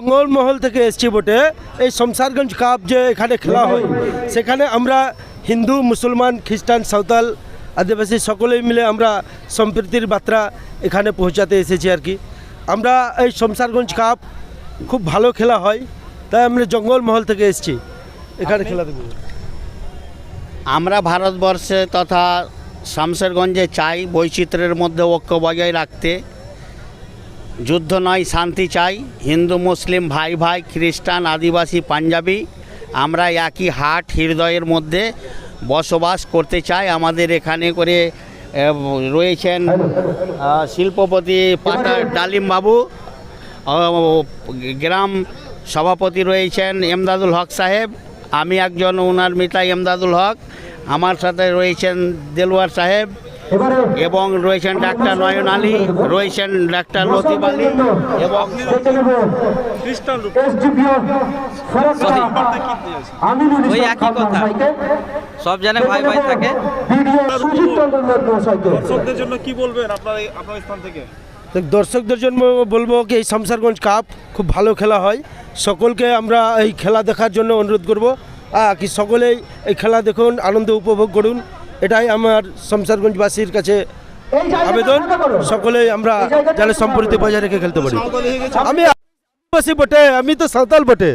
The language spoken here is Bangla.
জঙ্গলমহল থেকে এসছি বটে। এই শমশারগঞ্জ কাপ যে এখানে খেলা হয় সেখানে আমরা হিন্দু মুসলমান খ্রিস্টান সাঁওতাল আদিবাসী সকলেই মিলে আমরা সম্প্রীতির বার্তা এখানে পৌঁছাতে এসেছি আর কি। আমরা এই শমশারগঞ্জ কাপ খুব ভালো খেলা হয় তাই আমরা জঙ্গলমহল থেকে এসেছি। এখানে খেলা দেবো আমরা ভারতবর্ষে তথা শামশেরগঞ্জে চাই বৈচিত্র্যের মধ্যে ঐক্য বজায় রাখতে। যুদ্ধ নয়, শান্তি চাই। হিন্দু, মুসলিম, ভাই ভাই, খ্রিস্টান, আদিবাসী, পাঞ্জাবি, আমরা একই হাট, হৃদয়ের মধ্যে বসবাস করতে চাই। আমাদের এখানে করে রয়েছেন শিল্পপতি পাটা ডালিম বাবু গ্রাম সভাপতি রয়েছেন এমদাদুল হক সাহেব, আমি একজন ওনার মিতা এমদাদুল হক, আমার সাথে রয়েছেন দেলওয়ার সাহেব এবং রয়েছেন ডাক্তার নয়ন আলী রয়েছেন ডাক্তার লতিফ আলী এবং ওই একই কথা। সব জানে ভাই ভাই থাকে। দর্শকদের জন্য কি বলবেন আপনার আপনার স্থান থেকে? দর্শকদের জন্য বলব কি এই শমশারগঞ্জ কাপ খুব ভালো খেলা হয়। সকলকে আমরা এই খেলা দেখার জন্য অনুরোধ করব। আহ, কি সকলেই এই খেলা দেখুন আনন্দ উপভোগ করুন। এটাই আমার শমশারগঞ্জবাসীর কাছে আবেদন। সকলেই আমরা যেন সম্পর্কে বজায় রেখে খেলতে পারি। আমি আদিবাসী বটে আমি তো সাঁওতাল বটে।